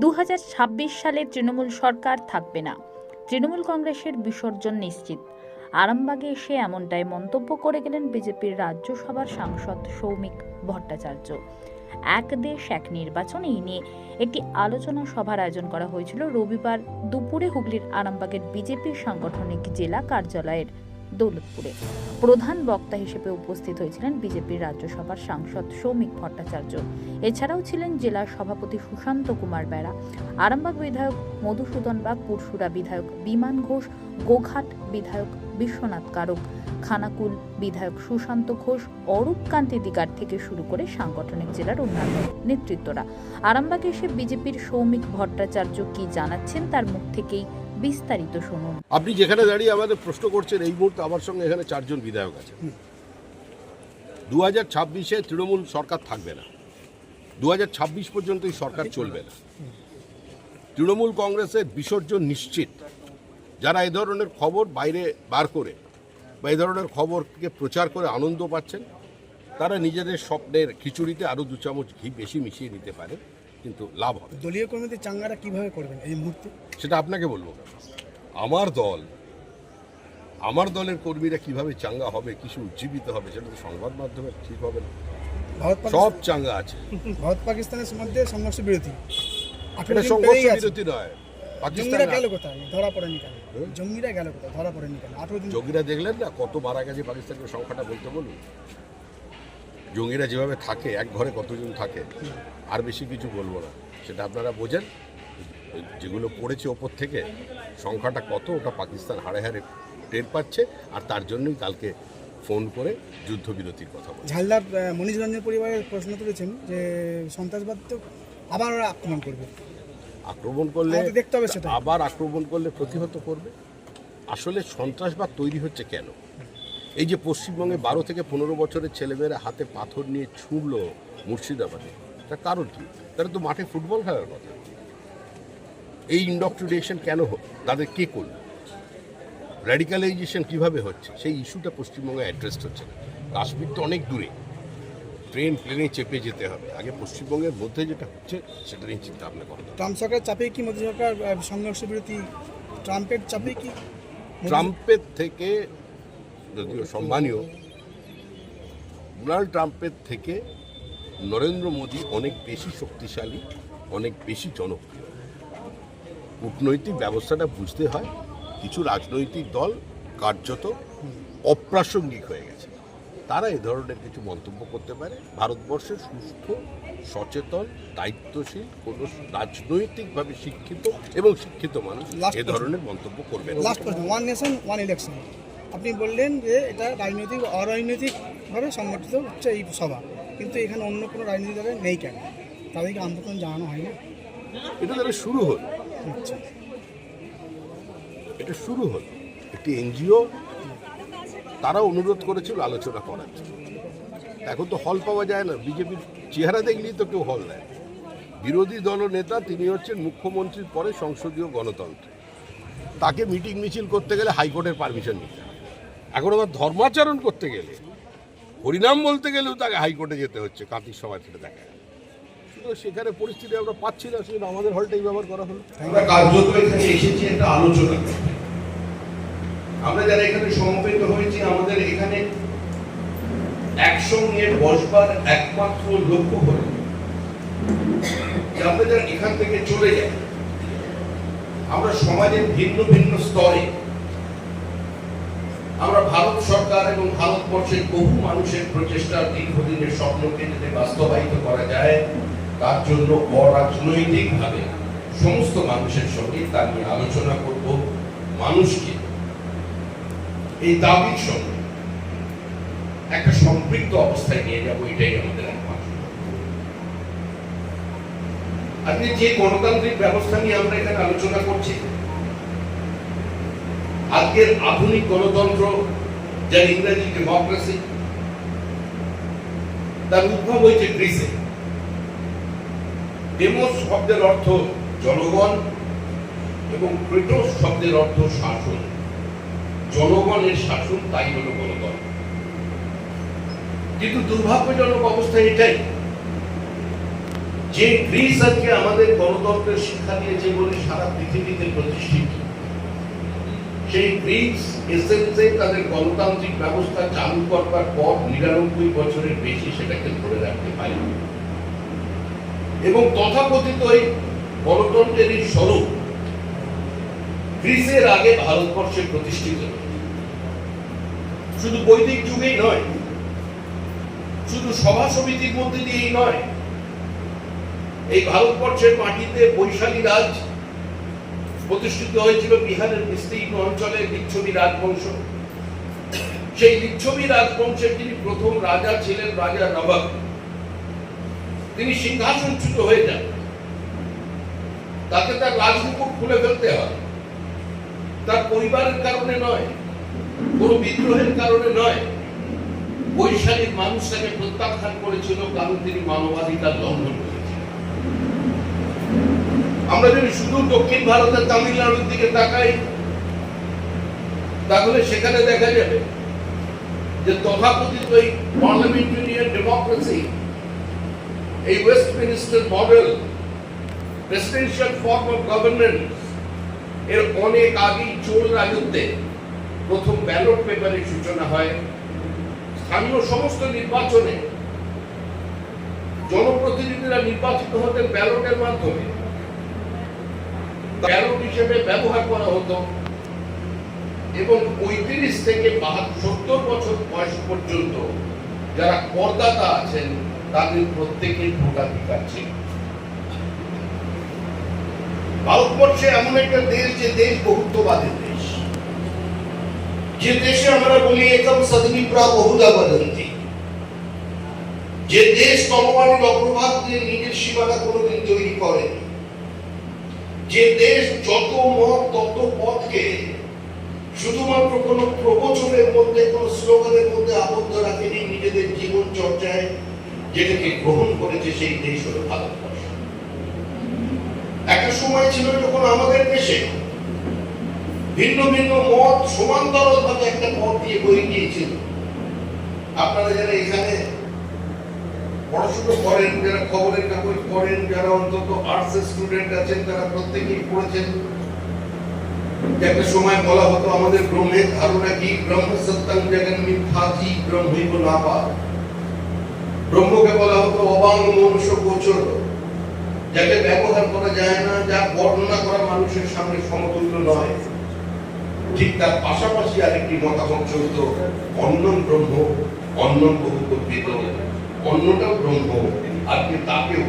দু হাজার ছাব্বিশ সালে তৃণমূল সরকার থাকবে না। তৃণমূল কংগ্রেসের বিসর্জন নিশ্চিত। আরামবাগে এসে এমনটাই মন্তব্য করে গেলেন বিজেপির রাজ্যসভার সাংসদ সৌমিক ভট্টাচার্য। এক দেশ, এক নির্বাচন, এই নিয়ে একটি আলোচনা সভার আয়োজন করা হয়েছিল রবিবার দুপুরে হুগলির আরামবাগের বিজেপির সাংগঠনিক জেলা কার্যালয়ের দৌলতপুরে। প্রধান বক্তা হিসেবে উপস্থিত হয়েছিলেন বিজেপির রাজ্যসভার সাংসদ সৌমিক ভট্টাচার্য। এছাড়াও ছিলেন জেলা সভাপতি সুশান্ত কুমার বেড়া, আরামবাগ বিধায়ক মধুসূদন বাগ পুরসুরা বিধায়ক বিমান ঘোষ, গোঘাট বিধায়ক বিশ্বনাথ কারক, খানাকুল বিধায়ক সুশান্ত ঘোষ, অরূপ কান্তি দিগার থেকে শুরু করে সাংগঠনিক জেলার অন্যান্য নেতৃত্বরা। আরামবাগে এসে বিজেপির সৌমিক ভট্টাচার্য কি জানাচ্ছেন তার মুখ থেকেই বিস্তারিত শুনুন। আপনি যেখানে দাঁড়িয়ে আমাদের প্রশ্ন করছেন এই মুহূর্তে আমার সঙ্গে এখানে চারজন বিধায়ক আছে দু হাজার ছাব্বিশে তৃণমূল সরকার থাকবে না। দু হাজার ছাব্বিশ পর্যন্ত এই সরকার চলবে না। তৃণমূল কংগ্রেসের বিসর্জন নিশ্চিত। যারা এই ধরনের খবর বাইরে বার করে বা এই ধরনের খবরকে প্রচার করে আনন্দ পাচ্ছেন তারা নিজেদের স্বপ্নের খিচুড়িতে আরও দু চামচ ঘি বেশি মিশিয়ে নিতে পারে। কিন্তু লাভ হবে। দলীয় কর্মীদের চাঙ্গারা কীভাবে করবেন এই মুহূর্তে? সেটা আপনাকে বলব। আমার দল আমার দলের কর্মীরা কীভাবে চাঙ্গা হবে কিছু উজ্জীবিত হবে সেটা তো সংবাদ মাধ্যমে ঠিক হবে না। সব চাঙ্গা আছে। ভারত পাকিস্তানের মধ্যে সংঘর্ষ বিরতি এটা সংঘর্ষ বিরতি নয়। জঙ্গিরা গেল কোথায়? ধরা পড়েনি কেন? জঙ্গিরা গেল কোথায়? ধরা পড়েনি কেন? আঠেরো দিন জঙ্গিরা দেখলেন না কত মারা গেছে পাকিস্তানের সংখ্যাটা বলতে বলুন। জঙ্গিরা যেভাবে থাকে এক ঘরে কতজন থাকে আর বেশি কিছু বলব না। সেটা আপনারা বোঝেন। যেগুলো পড়েছে ওপর থেকে সংখ্যাটা কত ওটা পাকিস্তান হাড়ে হাড়ে টের পাচ্ছে আর তার জন্যই কালকে ফোন করে যুদ্ধবিরতির কথা বলে ঝালদার মনীষ রঞ্জন পরিবারের প্রশ্ন তুলেছেন যে সন্ত্রাসবাদ তো আবার ওরা আক্রমণ করবে। আক্রমণ করলে দেখতে হবে সেটা। আবার আক্রমণ করলে প্রতিহত করবে। আসলে সন্ত্রাসবাদ তৈরি হচ্ছে কেন? এই যে পশ্চিমবঙ্গে বারো থেকে পনেরো বছরের ছেলেমেয়েরা হাতে পাথর নিয়ে ছুঁড়লো মুর্শিদাবাদে তার কারণ কি? তারা তো মাঠে ফুটবল খেলার কথা। এই ইন্ডক্ট্রিনেশন কেন তাদের কে করল? র্যাডিক্যালাইজেশন কীভাবে হচ্ছে? সেই ইস্যুটা পশ্চিমবঙ্গে অ্যাড্রেসড হচ্ছে না। কাশ্মীর তো অনেক দূরে। ট্রেন প্লেনে চেপে যেতে হবে। আগে পশ্চিমবঙ্গের মধ্যে যেটা হচ্ছে সেটা নিয়ে চিন্তা ভাবনা করতে ট্রাম্প সরকার চাপে কি মোদী সরকার সংঘর্ষ বিরতি ট্রাম্পের চাপে কি? ট্রাম্পের থেকে যদিও সম্মানীয় ডোনাল্ড ট্রাম্পের থেকে নরেন্দ্র মোদী অনেক বেশি শক্তিশালী অনেক বেশি জনপ্রিয়। কূটনৈতিক ব্যবস্থাটা বুঝতে হয় কিছু রাজনৈতিক দল কার্যত অপ্রাসঙ্গিক হয়ে গেছে। তারা এ ধরনের কিছু মন্তব্য করতে পারে। ভারতবর্ষের সুস্থ সচেতন দায়িত্বশীল কোনো রাজনৈতিকভাবে শিক্ষিত এবং শিক্ষিত মানুষ এ ধরনের মন্তব্য করবে last one nation one election আপনি বললেন যে এটা রাজনৈতিক অরাজনৈতিকভাবে সংগঠিত হচ্ছে এই সভা। কিন্তু এখানে অন্য কোনো রাজনৈতিক দলের নেই কেন? তাদেরকে আমন্ত্রণ জানানো হয় না? এটা তাহলে শুরু হল। আচ্ছা। এটা শুরু হল। একটি এনজিও তারা অনুরোধ করেছিল আলোচনা করার জন্য। এখন তো হল পাওয়া যায় না। বিজেপির চেহারা দেখলেই তো কেউ হল নেয়। বিরোধী দল নেতা তিনি হচ্ছেন মুখ্যমন্ত্রীর পরে সংসদীয় গণতন্ত্র। তাকে মিটিং মিছিল করতে গেলে হাইকোর্টের পারমিশন নিতে এখন আবার ধর্মাচরণ করতে গেলে, হরিনাম বলতে গেলেও তাকে হাইকোর্টে যেতে হচ্ছে কাতির সবাই থেকে দেখা শুধু সেখানে পরিস্থিতি আমরা পাচ্ছি না, সেজন্য আমাদের হলটাই ব্যবহার করা হলো। আমরা কার্যত এখানে এসেছি, একটা আলোচনা। আমরা যারা এখানে সমবেত হয়েছি, আমাদের এখানে একসঙ্গে বসবার একমাত্র লক্ষ্য হল আমরা যারা এখান থেকে চলে যাই, আমরা সমাজের ভিন্ন ভিন্ন স্তরে আমরা ভারত সরকার এবং ভারতবর্ষের বহু মানুষের প্রচেষ্টা দীর্ঘদিনের স্বপ্নকে যাতে বাস্তবায়িত করা যায়, তার জন্য অরাজনৈতিকভাবে সমস্ত মানুষের সঙ্গে তা নিয়ে আলোচনা করব, মানুষকে। এই দাবির সঙ্গে একটা সম্পৃক্ত অবস্থায় নিয়ে যাব, এটাই আমাদের একমাত্র। যে গণতান্ত্রিক ব্যবস্থা নিয়ে আমরা এখানে আলোচনা করছি আজকের আধুনিক গণতন্ত্র, যার ইংরেজি ডেমোক্রেসি তার উদ্ভব হয়েছে গ্রিসে ডেমোস শব্দের অর্থ জনগণ এবং ক্রেটোস শব্দের অর্থ শাসন। জনগণের শাসন তাই হলো গণতন্ত্র। কিন্তু দুর্ভাগ্যজনক অবস্থা এটাই যে গ্রিস আজকে আমাদের গণতন্ত্রের শিক্ষা দিয়েছে বলে সারা পৃথিবীতে প্রতিষ্ঠিত। সেই গ্রিস এসেন্সে তাদের গণতান্ত্রিক ব্যবস্থা চালু করবার পর নিরানব্বই বছরের বেশি সেটাকে ধরে রাখতে পারে এবং তথাকথিত এই গণতন্ত্রের এই স্বরূপ গ্রিসের আগে ভারতবর্ষে প্রতিষ্ঠিত শুধু বৈদিক যুগেই নয়, শুধু সভা সমিতির মধ্যে দিয়েই নয়, এই ভারতবর্ষের মাটিতে বৈশালী রাজ প্রতিষ্ঠিত হয়েছিল বিহারের বিস্তীর্ণ অঞ্চলে লিচ্ছবি রাজবংশ। সেই লিচ্ছবি রাজবংশের যিনি প্রথম রাজা ছিলেন রাজা নবাব তিনি সিংহাসনচ্যুত হয়ে যান। তাকে তার রাজমুকুট খুলে ফেলতে হয়। তার পরিবারের কারণে নয়, কোন বিদ্রোহের কারণে নয়। বৈশালীর মানুষ তাকে প্রত্যাখ্যান করেছিল কারণ তিনি মানবাধিকার লঙ্ঘন করেছিলেন আমরা যদি শুধু দক্ষিণ ভারতের তামিলনাড়ুর দিকে তাকাই, তাহলে সেখানে দেখা যাবে যে তথাকথিত এই পার্লামেন্টারিয়ান ডেমোক্রেসি এই Westminster model presidential form of governance এর অনেক আগেই চোর রাজত্বে প্রথম ব্যালট পেপারের সূচনা হয়। স্থানীয় সমস্ত নির্বাচনে জনপ্রতিনিধিরা নির্বাচিত হতেন ব্যালটের মাধ্যমে ব্যালট হিসেবে ব্যবহার করা হতো। এবং পঁয়ত্রিশ থেকে সত্তর বছর বয়স পর্যন্ত যারা করদাতা আছেন, তাদের প্রত্যেকের ভোটাধিকার ছিল। ভারতবর্ষে এমন একটা দেশ যে দেশ বহুত্ববাদের দেশ। যে দেশে আমরা বলি একম সদনী প্রা বহুদা বদন্তি। যে দেশ তলবারের অগ্রভাগ দিয়ে নিজের সীমানা কোনোদিন তৈরি করেনি। যে দেশ যত মত, তত পথকে শুধুমাত্র কোন প্রবচনের মধ্যে, কোন স্লোগানের মধ্যে আবদ্ধ রাখেনি নিজেদের জীবন চর্চায়, যেটাকে গ্রহণ করেছে সেই দেশ হলো ভারতবর্ষ। একটা সময় ছিল যখন আমাদের দেশে ভিন্ন ভিন্ন মত সমান্তরাল ভাবে একটা পথ দিয়ে বয়ে গিয়েছিল। আপনারা যারা এখানে পড়াশোনা করেন, যারা খবরের কাগজ পড়েন, যারা অন্তত আর্টস স্টুডেন্ট আছেন, তারা প্রত্যেকেই পড়েছেন। একটা সময় বলা হতো, আমাদের ব্রহ্মের ধারণা কি? ব্রহ্ম জগন মিথ্যাজি ব্রহ্মৈব নাপা ব্রহ্মকে বলা হতো, অবাং মনুষ্য গোচর। যাকে ব্যবহার করা যায় না, যা বর্ণনা করা মানুষের সামনে সমতুল্য নয়। ঠিক তার পাশাপাশি আরেকটি মতামত চলত অন্নম ব্রহ্ম অন্নম বহু কল্পিত অন্নটাও ব্রহ্ম আপনি তাকেও